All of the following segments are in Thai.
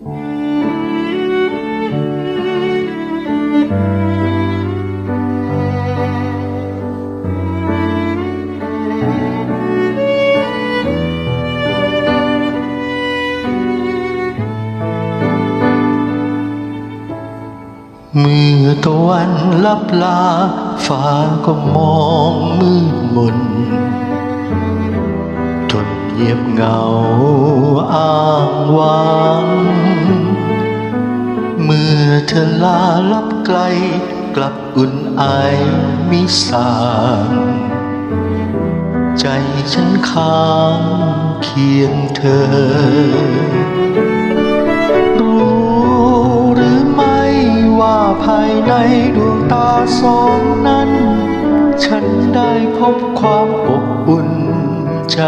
เมื่อตะวันลับลาฟ้าก็มองมืดมนจน เงียบเหงาอ้างว้างเมื่อเธอลาลับไกล กลับอุ่นไอมิสางใจฉันค้างเคียงเธอ รู้หรือไม่ว่าภายในดวงตาสองนั้น ฉันได้พบความอบอุ่น ใจ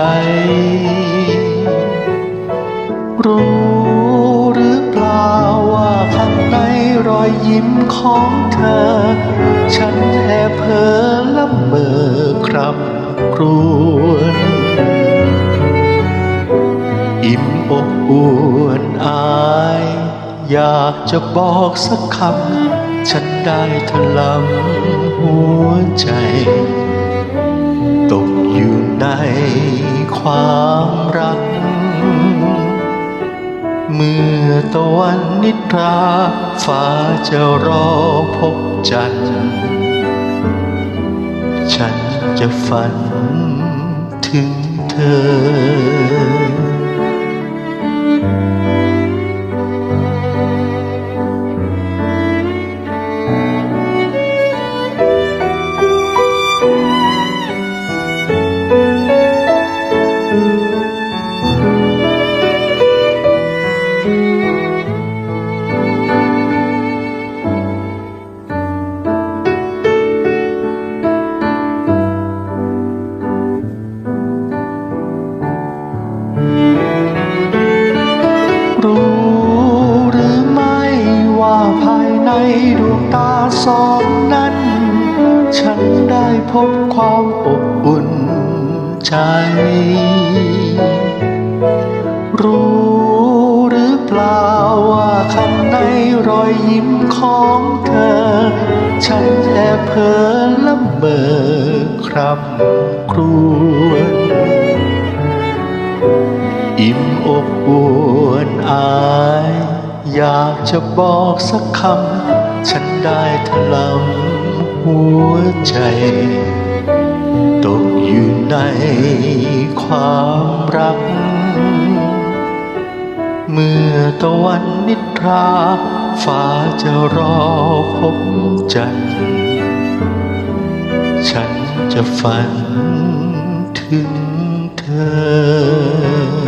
รู้หรือเปล่าว่าข้างในรอยยิ้มของเธอ ฉันแอบเพ้อละเมอครำครวญอิ่มอกอวนอาย อยากจะบอกสักคำ ฉันได้ถลำหัวใจ ความรัก เมื่อตะวันนิทราฟ้าจะรอพบจันทร์ฉันจะฝันถึงเธอ สองนั้น ฉันได้พบความอบอุ่นใจ รู้หรือเปล่าว่าข้างในรอยยิ้มของเธอ ฉันแอบเพ้อละเมอครำครวญอิ่มอกอวนอาย อยากจะบอกสักคำ ฉันได้ถลำหัวใจ ตกอยู่ในความรัก เมื่อตะวันนิทราฟ้าจะรอพบจันทร์ฉันจะฝันถึงเธอ